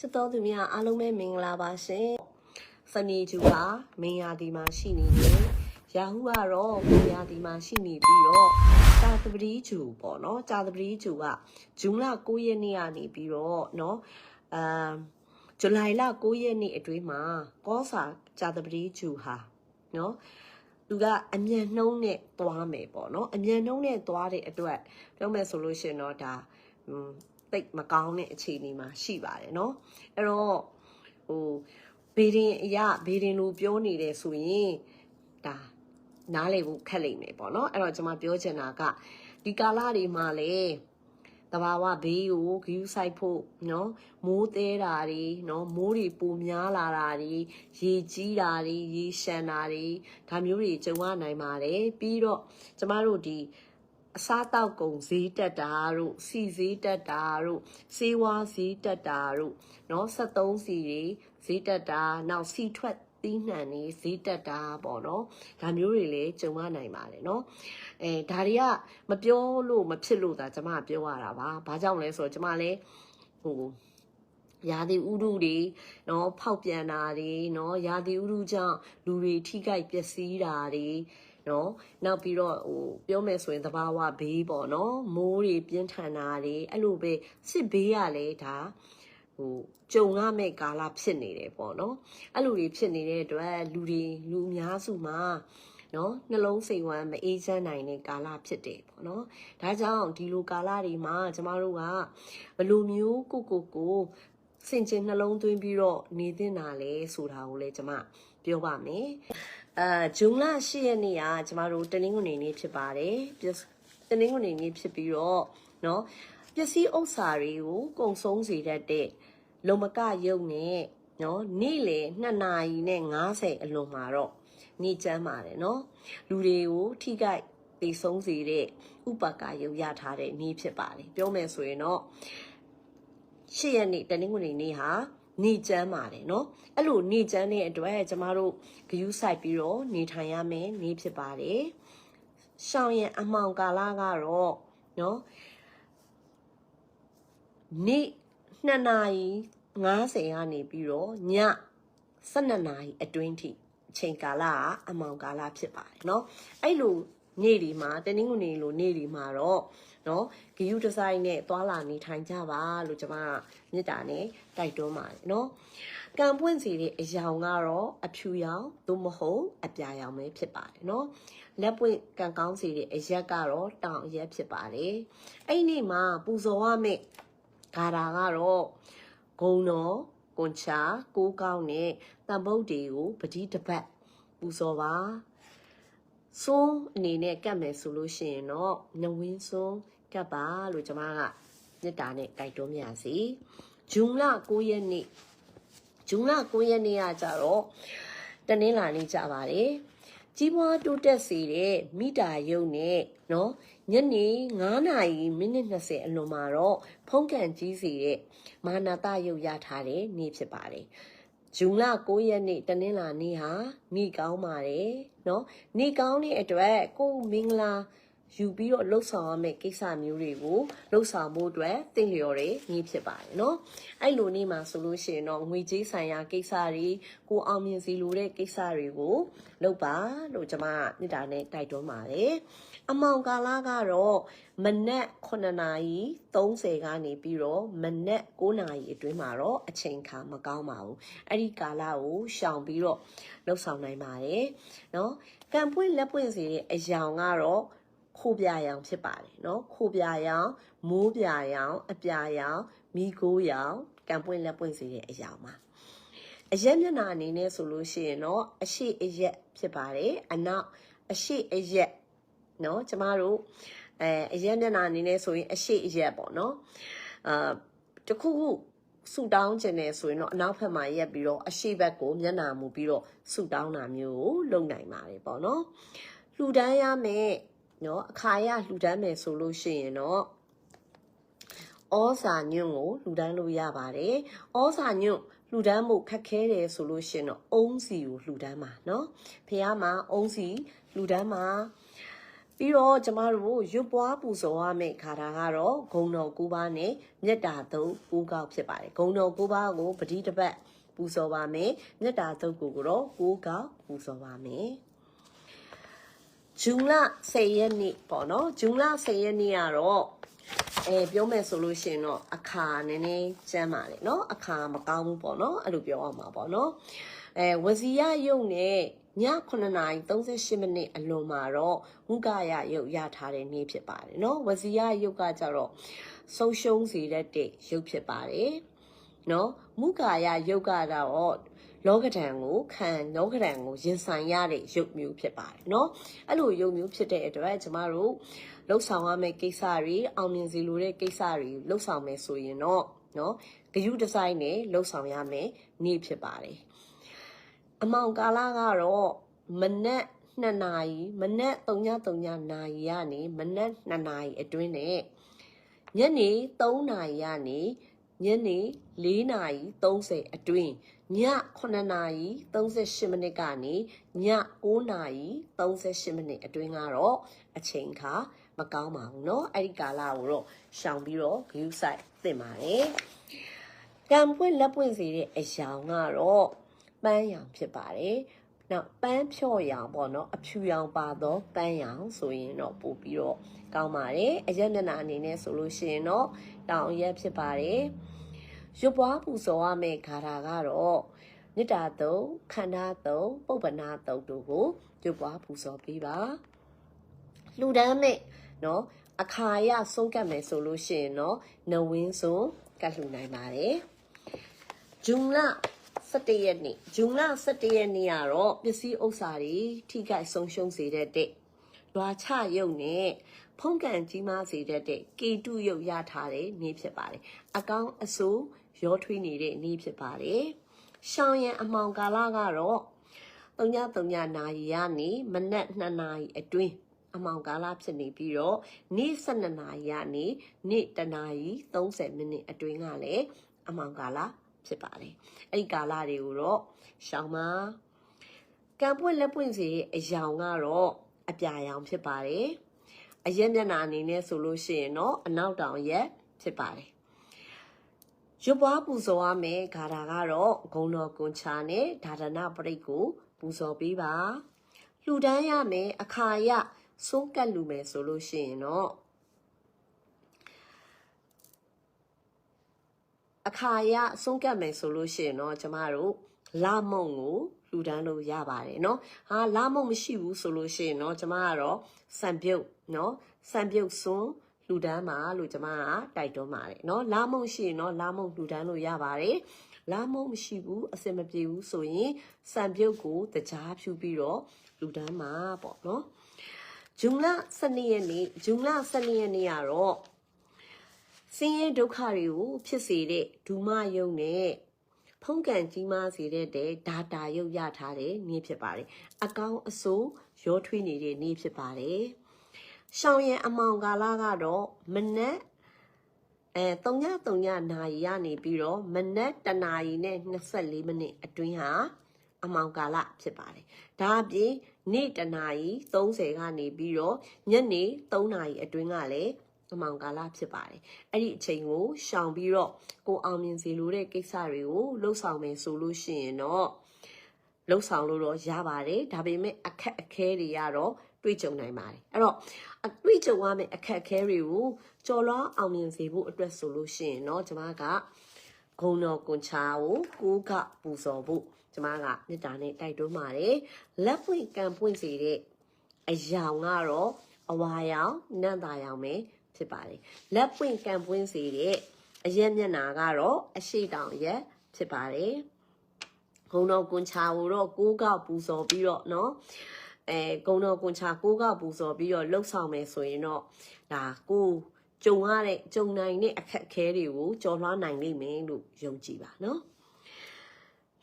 ချစ်တော်သူများအားလုံးပဲမင်္ဂလာပါရှင်စနေကျူကမင်းရာဒီမှာရှိနေတယ်ရာဟုကတော့မင်းရာဒီမှာရှိနေပြီးတော့တာသပတိကျူပေါ့နော်တာသပတိကျူကဂျွန်လ9ရက်နေ့ကနေပြီးတော့နော်အာဇူလိုင်လ9ရက်နေ့အတွင်းမှာကောစာတာသပတိကျူဟာနော်သူကအမြန်နှုံးနဲ့သွားမယ်ပေါ့နော်အမြန်နှုံးနဲ့သွားတဲ့အတွက်ပြောမယ်ဆိုလို့ရှိရင်တော့ဒါอืม တိတ်မကောင်းတဲ့အခြေအနေမှာရှိပါတယ်เนาะအဲ့တော့ဟိုဘေဒင်အရာဘေဒင်လိုပြောနေတယ်ဆိုရင်ဒါနားလည်ဖို့ခက်လိမ့်မယ်ပေါ့เนาะအဲ့တော့ကျွန်မပြောချင်တာကဒီကာလတွေမှာလေတဘာဝဘေးကိုဂယူးဆိုင်ဖို့เนาะမိုးသေးတာတွေเนาะမိုးတွေပူများလာတာတွေရေကြီးတာတွေရေရှမ်းတာတွေဒါမျိုးတွေကြုံရနိုင်ပါတယ်ပြီးတော့ကျမတို့ဒီ အစားတောက်ကုန်ဈေးတက်တာတို့စီဈေးတက်တာတို့စေဝါဈေးတက်တာတို့เนาะ73စီတွေဈေးတက်တာနောက်စီထွက်သီးနှံနေဈေးတက်တာပေါ့နော်ဒါမျိုးတွေလည်းကြုံရနိုင်ပါတယ်เนาะအဲဒါတွေကမပြောလို့မဖြစ်လို့ဒါကျမပြောရတာပါဘာကြောင့်လဲဆိုတော့ကျမလည်းဟိုရာသီဥတုတွေเนาะဖောက်ပြန်တာတွေเนาะရာသီဥတုကြောင့်လူတွေထိခိုက်ပျက်စီးတာတွေ နော်နောက်ပြီးတော့ဟိုပြောမယ်ဆိုရင်သဘာဝဘေးပေါ့နော်မိုးတွေပြင်းထန်တာတွေအဲ့လိုပဲစစ်ဘေးရလဲဒါဟိုကြုံရမယ့်ကာလဖြစ်နေတယ်ပေါ့နော်အဲ့လိုတွေဖြစ်နေတဲ့အတွက်လူတွေလူအများစုမှာနော်နှလုံးစိတ်ဝမ်းမအေးချမ်းနိုင်တဲ့ကာလဖြစ်တယ်ပေါ့နော်ဒါကြောင့်ဒီလိုကာလတွေမှာကျမတို့ကဘယ်လိုမျိုးကိုကိုကိုစင်ကျင်နှလုံးသွင်းပြီးတော့နေသင့်တာလဲဆိုတာကိုလည်းကျမပြောပါမယ် အာဂျွန်လ10ရက်နေ့ကကျမတို့တနင်္ဂနွေနေ့ဖြစ်ပါတယ်ပြစတနင်္ဂနွေနေ့ဖြစ်ပြီးတော့เนาะပစ္စည်းဥစ္စာတွေကိုကုံဆုံးစေတတ်တဲ့လုံမကရုပ်နဲ့เนาะနေ့လေ2နာရီနဲ့90အလွန်မှာတော့နေချမ်းပါတယ်เนาะလူတွေကိုထိခိုက်သိဆုံးစေတဲ့ဥပကာရုပ်ရထားတဲ့နေ့ဖြစ်ပါတယ်ပြောမယ်ဆိုရင်တော့10ရက်နေ့တနင်္ဂနွေနေ့ဟာ နေချမ်းပါတယ်เนาะအဲ့လိုနေချမ်းတဲ့အတွက်ကျမတို့ဂယူးဆိုင်ပြီးတော့နေထိုင်ရမယ်နေဖြစ်ပါတယ်ရှောင်းရင်အမောင်ကာလကတော့เนาะနေ့2နာရီ90ကနေပြီးတော့ည12နာရီအတွင်းထိအချိန်ကာလကအမောင်ကာလဖြစ်ပါတယ်เนาะအဲ့လိုနေ့ဒီမှာတနင်္ဂနွေလိုနေ့ဒီမှာတော့ နော်ဂယုဒီဇိုင်းနဲ့သွာလာနေထိုင်ကြပါလို့ကျွန်မကမေတ္တာနဲ့တိုက်တွန်းပါတယ်နော်ကံပွင့်စီတဲ့အယောင်ကတော့အဖြူရောင်သို့မဟုတ်အပြာရောင်ပဲဖြစ်ပါတယ်နော်လက်ပွင့်ကံကောင်းစီတဲ့အရက်ကတော့တောင်ရက်ဖြစ်ပါတယ်အဲ့ဒီမှာပူဇော်ရမယ့်ဂါရာကတော့ဂုံတော်ကွန်ချာကိုးကောင်းနဲ့တံပုတ်တွေကိုပတိတပတ်ပူဇော်ပါစွန်းအနေနဲ့ကတ်မယ်ဆိုလို့ရှိရင်တော့နဝင်းစွန်း ကပ်ပါလို့ကျမကမေတ္တာနဲ့တိုက်တွန်းပါရစေ။ဂျုံလ9ရက်နေ့ဂျုံလ9ရက်နေ့ကကြတော့တနင်္လာနေ့ကြပါတယ်။ကြီးပွားတိုးတက်စေတဲ့မိတာယုံနဲ့နော်ညနေ9နာရီမိနစ်20အလွန်မှာတော့ဖုံးကန်ကြီးစေတဲ့မာနတယုတ်ရထားတဲ့နေ့ဖြစ်ပါတယ်။ဂျုံလ9ရက်နေ့တနင်္လာနေ့ဟာနေ့ကောင်းပါတယ်။နော်နေ့ကောင်းတဲ့အတွက်ကိုယ်မင်္ဂလာ ယူပြီးတော့လှုပ်ဆောင်ရမယ့်ကိစ္စမျိုးတွေကိုလှုပ်ဆောင်ဖို့အတွက်တင့်လျော်တဲ့နေ့ဖြစ်ပါတယ်เนาะအဲ့လိုနေ့မှာဆိုလို့ရှိရင်တော့ငွေကြေးဆိုင်ရာကိစ္စတွေကိုအောင်မြင်စီလိုတဲ့ကိစ္စတွေကိုလုပ်ပါလို့ကျွန်မမြစ်တာနဲ့တိုက်တွန်းပါတယ်အမောင်ကာလကတော့မနက်9နာရီ30ကနေပြီးတော့မနက်9နာရီအတွင်းမှာတော့အချိန်ခါမကောင်းပါဘူးအဲ့ဒီကာလကိုရှောင်ပြီးတော့လှုပ်ဆောင်နိုင်ပါတယ်เนาะကံပွင့်လက်ပွင့်စီတဲ့အယောင်ကတော့ ခိုပြာရောင်ဖြစ်ပါတယ်နော်ခိုပြာရောင်မိုးပြာရောင်အပြာရောင်မိကိုးရောင်ကံပွင့်လက်ပွင့်စီရဲ့အရာမှာအရက်မျက်နှာအနေနဲ့ဆိုလို့ရှိရင်တော့အရှိအရက်ဖြစ်ပါတယ်အနောက်အရှိအရက်နော်ကျမတို့အဲအရက်မျက်နှာအနေနဲ့ဆိုရင်အရှိအရက်ပေါ့နော်အာတခုခုဆူတောင်းခြင်းနဲ့ဆိုရင်တော့အနောက်ဘက်မှာရက်ပြီးတော့အရှိဘက်ကိုမျက်နှာမူပြီးတော့ဆူတောင်းတာမျိုးကိုလုပ်နိုင်ပါတယ်ပေါ့နော်လှူဒန်းရမယ် နော်အခါရလှူဒန်းမယ်ဆိုလို့ရှိရင်တော့ဩစာညွန့်ကိုလှူဒန်းလို့ရပါတယ်ဩစာညွန့်လှူဒန်းမှုခက်ခဲတယ်ဆိုလို့ရှိရင်တော့အုံးစီကိုလှူဒန်းပါနော်ဖះမှာအုံးစီလှူဒန်းမှာပြီးတော့ကျမတို့ရွတ်ပွားပူဇော်ရမယ့်ခါတာကတော့ဂုံတော်၉ပါးနဲ့မေတ္တာသုံး၉ကောက်ဖြစ်ပါတယ်ဂုံတော်၉ပါးကိုပတိတစ်ပတ်ပူဇော်ပါမယ်မေတ္တာသုံးကိုတော့၉ကောက်ပူဇော်ပါမယ် ဂျူလာ10ရက်နေ့ပေါ့နော်ဂျူလာ10ရက်နေ့ကတော့အဲပြောမယ်ဆိုလို့ရှင်တော့အခါနည်းနည်းကျမ်းပါလေနော်အခါမကောင်းဘူးပေါ့နော်အဲ့လိုပြောရမှာပေါ့နော်အဲဝစီရယုတ်နဲ့ည9:38မိနစ်အလွန်မှာတော့ငုကရယုတ်ရထားတဲ့နေ့ဖြစ်ပါတယ်နော်ဝစီရယုတ်ကကြတော့ဆုံးရှုံးစေတတ်တဲ့ယုတ်ဖြစ်ပါတယ်နော်မုကာယယုတ်ကတော့ လောကဓာန်ကိုခံလောကဓာန်ကိုရင်ဆိုင်ရတဲ့ရုပ်မျိုးဖြစ်ပါတယ်เนาะအဲ့လိုရုပ်မျိုးဖြစ်တဲ့အတွက်ကျမတို့လှုပ်ဆောင်ရမယ့်ကိစ္စတွေအောင်မြင်စေလိုတဲ့ကိစ္စတွေလှုပ်ဆောင်မယ်ဆိုရင်တော့เนาะဂယုဒီဇိုင်းနဲ့လှုပ်ဆောင်ရမယ်နေ့ဖြစ်ပါတယ်အမောင်ကာလကတော့မနက်2နာရီမနက်3:30နာရီကနေမနက်2နာရီအတွင်းနဲ့ညနေ3နာရီကနေညနေ4နာရီ30အတွင်း ည9နာရီ38မိနစ်ကနေည9နာရီ38မိနစ်အတွင်းကတော့အချိန်ခါမကောင်းပါဘူးเนาะအဲ့ဒီကာလကိုတော့ရှောင်ပြီးတော့ view site သင့်ပါတယ်ကံပွင့်လက်ပွင့်စီတဲ့အယောင်ကတော့ပန်းရောင်ဖြစ်ပါတယ်နောက်ပန်းဖြော့ရောင်ပေါ့နော်အဖြူရောင်ပါတော့ပန်းရောင်ဆိုရင်တော့ပို့ပြီးတော့ကောင်းပါတယ်အရက်မျက်နှာအနေနဲ့ဆိုလို့ရှိရင်တော့တောင်ရက်ဖြစ်ပါတယ် ရွပွားပူဇော်ရမယ့်ခါတာကတော့မေတ္တာသုံးခန္ဓာသုံးပုပ္ပနာသုံးတို့ကိုရွပွားပူဇော်ပေးပါလှူဒန်းမဲ့နော်အခါရဆုံးကတ်မယ်ဆိုလို့ရှိရင်တော့နဝင်းစွန်ကတ်လှူနိုင်ပါတယ်ဂျုံလ17ရက်နေ့ဂျုံလ17ရက်နေ့ကတော့ပစ္စည်းဥစ္စာတွေထိခိုက်ဆုံးရှုံးစေတဲ့တဲ့လွာချရုပ်နဲ့ဖုံးကန်ကြီးမားစေတဲ့တဲ့ကေတုရုပ်ရထားတဲ့နေ့ဖြစ်ပါတယ်အကောင်းအဆိုး ရောထွေးနေတဲ့နေ့ဖြစ်ပါတယ်ရှောင်းရံအမောင်ကာလကတော့3-3နာရီကနေမနက်2နာရီအတွင်းအမောင်ကာလဖြစ်နေပြီးတော့နေ့12နာရီကနေနေ့1နာရီ30မိနစ်အတွင်းကလည်းအမောင်ကာလဖြစ်ပါတယ်အဲ့ဒီကာလတွေကိုတော့ရှောင်းပါကံပွင့်လက်ပွင့်စီအယောင်ကတော့အပြာရောင်ဖြစ်ပါတယ်အရက်မျက်နှာအနေနဲ့ဆိုလို့ရှိရင်တော့အနောက်တောင်ရက်ဖြစ်ပါတယ် ရွပွားပူဇော်ရမယ်ဂါထာကတော့ဂုံတော်ကွန်ချာနဲ့ဒါဒနာပရိတ်ကိုပူဇော်ပေးပါလှူဒန်းရမယ်အခါရဆုံးကတ်လူမယ်ဆိုလို့ရှိရင်တော့အခါရဆုံးကတ်မယ်ဆိုလို့ရှိရင်တော့ကျမတို့လာမုံကိုလှူဒန်းလို့ရပါတယ်เนาะဟာလာမုံမရှိဘူးဆိုလို့ရှိရင်တော့ကျမကတော့စံပြုတ်เนาะစံပြုတ်စွန်း လှူဒန်းပါလို့ကျမကတိုက်တွန်းပါတယ်เนาะလာမုံရှိရင်တော့လာမုံလှူဒန်းလို့ရပါတယ်လာမုံမရှိဘူးအစင်မပြေဘူးဆိုရင်စံပြုတ်ကိုတကြားဖြူပြီးတော့လှူဒန်းပါပေါ့เนาะဂျုံလ12ရက်နေ့ဂျုံလ12ရက်နေ့ကတော့ဆင်းရဲဒုက္ခတွေကိုဖြစ်စေတဲ့ဒုမယုံနဲ့ဖုံးကန်ကြီးမားစေတဲ့ဒါတာရုပ်ရထားတဲ့နေ့ဖြစ်ပါတယ်အကောင်းအဆိုးရောထွေးနေတဲ့နေ့ဖြစ်ပါတယ် ရှောင်းရံအမောင်ကာလကတော့မနက်အဲ3ည3ညနာရီရနေပြီးတော့မနက်တနာရီနဲ့24မိနစ်အတွင်းဟာအမောင်ကာလဖြစ်ပါတယ်ဒါအပြင်နေ့တနာရီ30ကနေပြီးတော့ညနေ3နာရီအတွင်းကလည်းအမောင်ကာလဖြစ်ပါတယ်အဲ့ဒီအချိန်ကိုရှောင်ပြီးတော့ကိုအောင်မြင်စေလိုတဲ့ကိစ္စတွေကိုလှုပ်ဆောင်မယ်ဆိုလို့ရှိရင်တော့လှုပ်ဆောင်လို့တော့ရပါတယ်ဒါပေမဲ့အခက်အခဲတွေကတော့တွေ့ကြုံနိုင်ပါတယ်အဲ့တော့ အတွေ့ကြုံရမယ့်အခက်အခဲတွေကိုကြော်လွှားအောင်မြင်စေဖို့အတွက်ဆိုလို့ရှိရင်တော့ကျွန်မကဂုံတော်ကွန်ချာကိုကိုးကပူဇော်ဖို့ကျွန်မကမေတ္တာနဲ့တိုက်တွန်းပါတယ်လက်ပွင့်ကံပွင့်စေတဲ့အယောင်ကတော့အဝါရောင်နံ့သာရောင်ပဲဖြစ်ပါတယ်လက်ပွင့်ကံပွင့်စေတဲ့အရက်မျက်နာကတော့အရှိတောင်ရက်ဖြစ်ပါတယ်ဂုံတော်ကွန်ချာကိုတော့ကိုးကောက်ပူဇော်ပြီးတော့เนาะ အဲဂုံတော်ကွန်ချာကိုးကောက်ပူဇော်ပြီးတော့လှုပ်ဆောင်မယ်ဆိုရင်တော့ဒါကိုကြုံရတဲ့ကြုံနိုင်တဲ့အခက်အခဲတွေကိုကျော်လွှားနိုင်လိမ့်မယ်လို့ယုံကြည်ပါနော်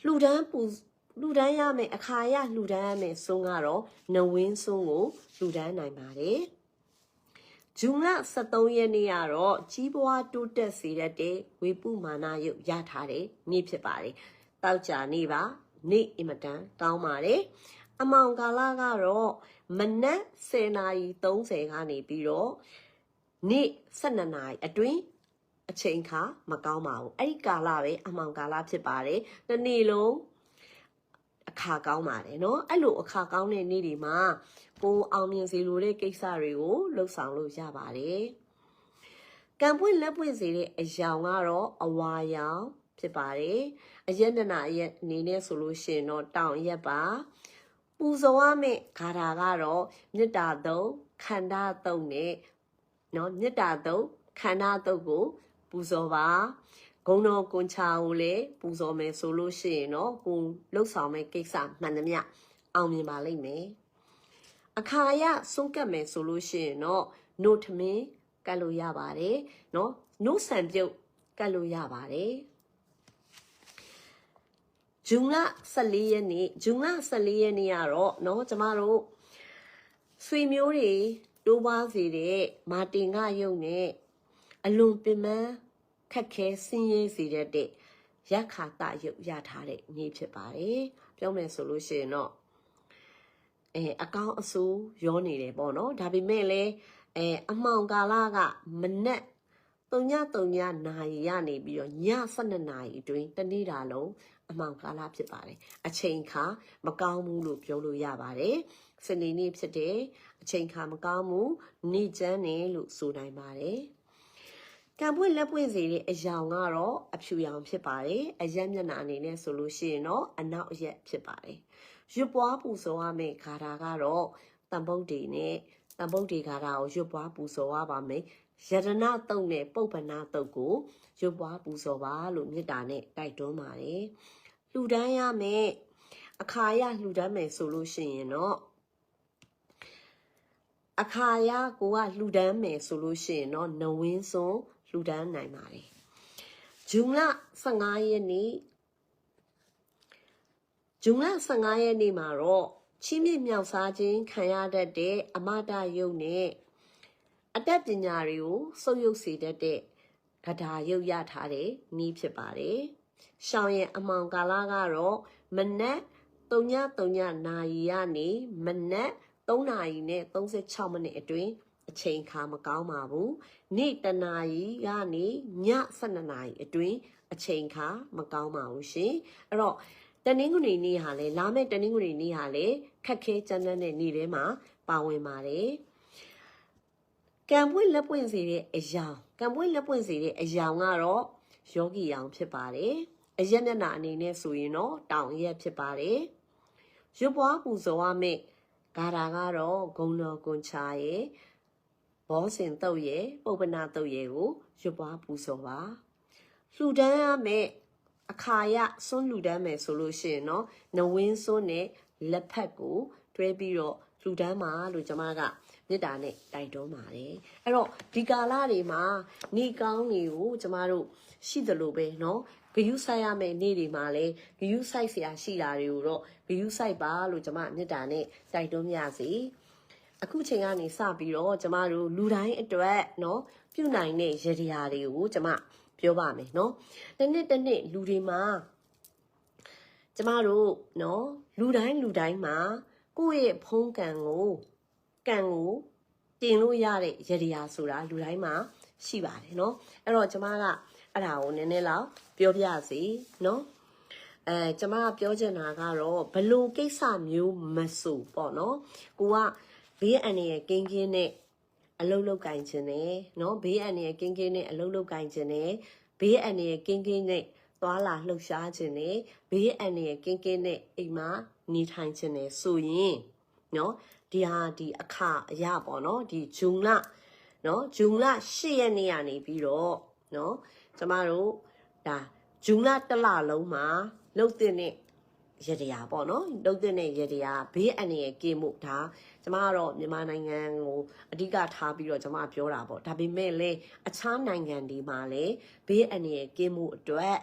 လှူဒန်းပူလူဒန်းရမယ်အခါရလူဒန်းရမယ်ဆုံးကတော့နဝင်းဆုံးကိုလူဒန်းနိုင်ပါတယ်ဇွန်လ23ရက်နေ့ကတော့ကြီးပွားတိုးတက်စေတတ်တဲ့ဝေပုမာနရုပ်ရထားတဲ့နေ့ဖြစ်ပါတယ်တောက်ကြနေ့ပါနေ့အင်မတန်ကောင်းပါတယ် အမောင်ကာလကတော့မနက်10:30ကနေပြီးတော့နေ့12နာရီအတွင်းအချိန်ခါမကောင်းပါဘူးအဲ့ဒီကာလပဲအမောင်ကာလဖြစ်ပါတယ်တစ်နေ့လုံးအခါကောင်းပါတယ်เนาะအဲ့လိုအခါကောင်းတဲ့နေ့တွေမှာကိုအောင်မြင်စေလိုတဲ့ကိစ္စတွေကိုလှုပ်ဆောင်လို့ရပါတယ်ကံပွင့်လက်ပွင့်စေတဲ့အယောင်ကတော့အဝါရောင်ဖြစ်ပါတယ်အရက်နနာအရက်အနေနဲ့ဆိုလို့ရှိရင်တော့တောင်ရက်ပါ ပူဇော်ရမယ့်ဂါထာကတော့မေတ္တာသုံးခန္ဓာသုံးနဲ့เนาะမေတ္တာသုံးခန္ဓာသုံးကိုပူဇော်ပါဂုံတော်ကွန်ချာကိုလည်းပူဇော်မယ်ဆိုလို့ရှိရင်တော့ကိုလှုပ်ဆောင်မယ့်ကိစ္စမှန်သမျှအောင်မြင်ပါလိမ့်မယ်အခါရဆုံးကတ်မယ်ဆိုလို့ရှိရင်တော့နှုတ်ထမင်းကတ်လို့ရပါတယ်เนาะနှုတ်ဆံပြုတ်ကတ်လို့ရပါတယ် ဂျွန်လ14ရက်နေ့ဂျွန်လ14ရက်နေ့ကတော့เนาะကျမတို့ဆွေမျိုးတွေတိုးပွားစေတဲ့မာတင်ကရုပ်နဲ့အလွန်ပင်ပန်းခက်ခဲဆင်းရဲစေတတ်တဲ့ရခါတရုပ်ရထားတဲ့နေ့ဖြစ်ပါတယ်ပြောမယ်ဆိုလို့ရှိရင်တော့အဲအကောင်းအဆိုးရောနေတယ်ပေါ့နော်ဒါပေမဲ့လည်းအဲအမှောင်ကာလကမနက်တုံညတုံညနာရီရနေပြီးတော့ည12နာရီအတွင်းတနေ့တာလုံး အမှောင်ကာလဖြစ်ပါတယ်အချိန်ခါမကောင်းဘူးလို့ပြောလို့ရပါတယ်စနေနေ့ဖြစ်တယ်အချိန်ခါမကောင်းဘူးနေ့ကျန်းတယ်လို့ဆိုနိုင်ပါတယ်ကံပွင့်လက်ပွင့်စီတဲ့အယောင်ကတော့အဖြူရောင်ဖြစ်ပါတယ်အရက်မျက်နှာအနေနဲ့ဆိုလို့ရှိရင်တော့အနောက်အရက်ဖြစ်ပါတယ်ရွတ်ပွားပူဇော်ရမယ့်ခါတာကတော့တန်ပုတ်တွေနဲ့တန်ပုတ်တွေခါတာကိုရွတ်ပွားပူဇော်ရပါမယ် ယရဏတုတ်နဲ့ပုပ္ပနာတုတ်ကိုရွတ်ပွားပူဇော်ပါလို့မေတ္တာနဲ့တိုက်တွန်းပါတယ်လှူဒန်းရမယ်အခါရလှူဒန်းမယ်ဆိုလို့ရှိရင်တော့အခါရကိုကလှူဒန်းမယ်ဆိုလို့ရှိရင်တော့နဝင်းစွန်လှူဒန်းနိုင်ပါတယ်ဂျုံလ15ရက်နေ့ဂျုံလ15ရက်နေ့မှာတော့ချင်းမြင့်မြောက်စားခြင်းခံရတတ်တဲ့အမတယုတ်နဲ့ အတတ်ပညာတွေကိုစုပ်ယုပ်စေတတ်တဲ့ကဒါရုပ်ရထားတဲ့နီးဖြစ်ပါတယ်။ရှောင်းရဲ့အမောင်ကာလကတော့မနက်3:3နာရီကနေမနက်3နာရီနဲ့36မိနစ်အတွင်းအချိန်ခါမကောင်းပါဘူး။နေ့တနာရီကနေည12နာရီအတွင်းအချိန်ခါမကောင်းပါဘူးရှင်။အဲ့တော့တနင်္ဂနွေနေ့ဟာလေလာမယ့်တနင်္ဂနွေနေ့ဟာလေခက်ခဲကြမ်းတမ်းတဲ့နေ့ထဲမှာပါဝင်ပါတယ်။ ကံပွင့်လက်ပွင့်စေတဲ့အယောင်ကံပွင့်လက်ပွင့်စေတဲ့အယောင်ကတော့ယောဂီယောင်ဖြစ်ပါတယ်။အရက်မျက်နှာအနေနဲ့ဆိုရင်တော့တောင်ရက်ဖြစ်ပါတယ်။ရွပွားပူဇော်ရမယ့်ဂါရာကတော့ဂုံတော်ကွန်ချာရဲ့ဘောစင်တုတ်ရဲ့ပုပ္ပနာတုတ်ရဲ့ကိုရွပွားပူဇော်ပါ။လှူဒန်းရမယ့်အခါရစွန်းလူတန်းမယ်ဆိုလို့ရှိရင်เนาะနဝင်းစွန်းနဲ့လက်ဖက်ကိုတွဲပြီးတော့လူတန်းမှာလို့ကျွန်မက မေတ္တာနဲ့တိုက်တွန်းပါတယ်အဲ့တော့ဒီကာလတွေမှာနေကောင်းတွေကိုကျမတို့ရှိသလိုပဲเนาะဂယုဆိုင်ရမယ့်နေ့တွေမှာလည်းဂယုဆိုင်ဆရာရှိတာတွေကိုတော့ဂယုဆိုင်ပါလို့ကျွန်မမေတ္တာနဲ့တိုက်တွန်းပါစီအခုချိန်ကနေစပြီးတော့ကျမတို့လူတိုင်းအတွက်เนาะပြုနိုင်တဲ့ရည်ရည်တွေကိုကျမပြောပါမယ်เนาะတစ်နှစ်တစ်နှစ်လူတွေမှာကျမတို့เนาะလူတိုင်းလူတိုင်းမှာကိုယ့်ရဲ့ဖုံးကံကို ကံကိုတင်လို့ရတဲ့ရည်ရာဆိုတာလူတိုင်းမှာရှိပါတယ်เนาะအဲ့တော့ကျမကအဲ့ဒါကိုနည်းနည်းလောက်ပြောပြစီเนาะအဲကျမကပြောချင်တာကတော့ဘလို့ကိစ္စမျိုးမဆိုပေါ့နော်ကိုကဘေးအန္တရာယ်ကင်းကင်းနဲ့အလုတ်လုတ်ကင်ခြင်းနဲ့เนาะဘေးအန္တရာယ်ကင်းကင်းနဲ့အလုတ်လုတ်ကင်ခြင်းနဲ့ဘေးအန္တရာယ်ကင်းကင်းနဲ့သွာလာလှုပ်ရှားခြင်းနဲ့ဘေးအန္တရာယ်ကင်းကင်းနဲ့အိမ်မှာနေထိုင်ခြင်းနဲ့ဆိုရင်เนาะ ဒီဟာဒီအခါအရာပေါ့နော်ဒီဂျုံလနော်ဂျုံလ၈ရက်နေ့ကနေပြီးတော့နော်ကျမတို့ဒါဂျုံလတစ်လလုံးမှာလှုပ်တဲ့နဲ့ရတရားပေါ့နော်လှုပ်တဲ့နဲ့ရတရားဘေးအန္တရာယ်ကင်းမှုဒါကျမကတော့မြန်မာနိုင်ငံကိုအဓိကထားပြီးတော့ကျမပြောတာပေါ့ဒါပေမဲ့လည်းအခြားနိုင်ငံတွေမှာလည်းဘေးအန္တရာယ်ကင်းမှုအတွက်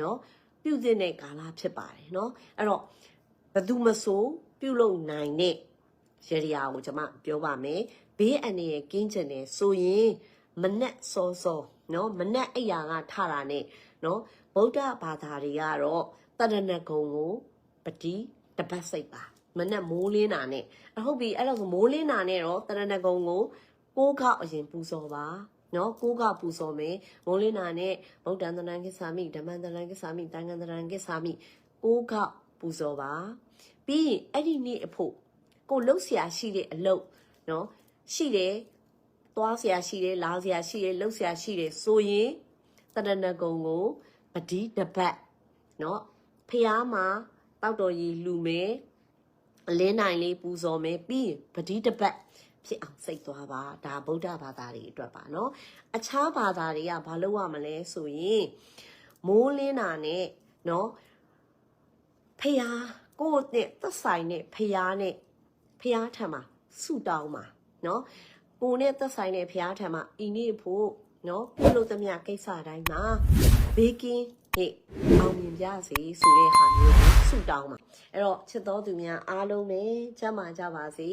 နော်ပြုသင့်တဲ့ကာလဖြစ်ပါတယ်နော်အဲ့တော့ဘသူမဆိုပြုလုပ်နိုင်တဲ့ ရတရားကိုကျမပြောပါမယ်ဘေးအန္တရာယ်ကင်းချင်တယ်ဆိုရင်မနဲ့စောစောနော်မနဲ့အိယာကထတာနဲ့နော်ဗုဒ္ဓဘာသာတွေကတော့တရဏဂုံကိုပတိတပတ်စိတ်ပါမနဲ့မိုးလင်းတာနဲ့အဟုတ်ပြီအဲ့တော့ဆိုမိုးလင်းတာနဲ့တော့တရဏဂုံကိုကိုးခေါက်အရင်ပူဇော်ပါနော်ကိုးခေါက်ပူဇော်မယ်မိုးလင်းတာနဲ့ဗုဒ္ဓံတရံကိစ္ဆာမိဓမ္မံတရံကိစ္ဆာမိတန်ခံတရံကိစ္ဆာမိကိုးခေါက်ပူဇော်ပါပြီးရင်အဲ့ဒီနေ့အဖို့ ကိုလှုပ်ဆရာရှိတဲ့အလုပ်နော်ရှိတယ်သွားဆရာရှိတယ်လာဆရာရှိတယ်လှုပ်ဆရာရှိတယ်ဆိုရင်တဏ္ဍကုံကိုပတိတပတ်နော်ဖះမှာတောက်တော်ကြီးလူမဲအလင်းနိုင်လေးပူဇော်မယ်ပြီးရင်ပတိတပတ်ဖြစ်အောင်စိတ်သွားပါဒါဗုဒ္ဓဘာသာတွေအတွက်ပါနော်အခြားဘာသာတွေကဘာလို့ရမလဲဆိုရင်မိုးလင်းတာနဲ့နော်ဖះကိုယ့်နဲ့သက်ဆိုင်တဲ့ဖះနဲ့ ဖះထံမှာဆုတောင်းပါနော်ကိုနဲ့သက်ဆိုင်တဲ့ဖះထံမှာဤနေ့ဖို့နော်ပြုလုပ်သမျှကိစ္စတိုင်းမှာဘေးကင်းဟဲ့အောင်မြင်ကြစေဆိုတဲ့ဟာမျိုးဆုတောင်းပါအဲ့တော့ချစ်တော်သူများအားလုံးပဲကျမ်းမာကြပါစေ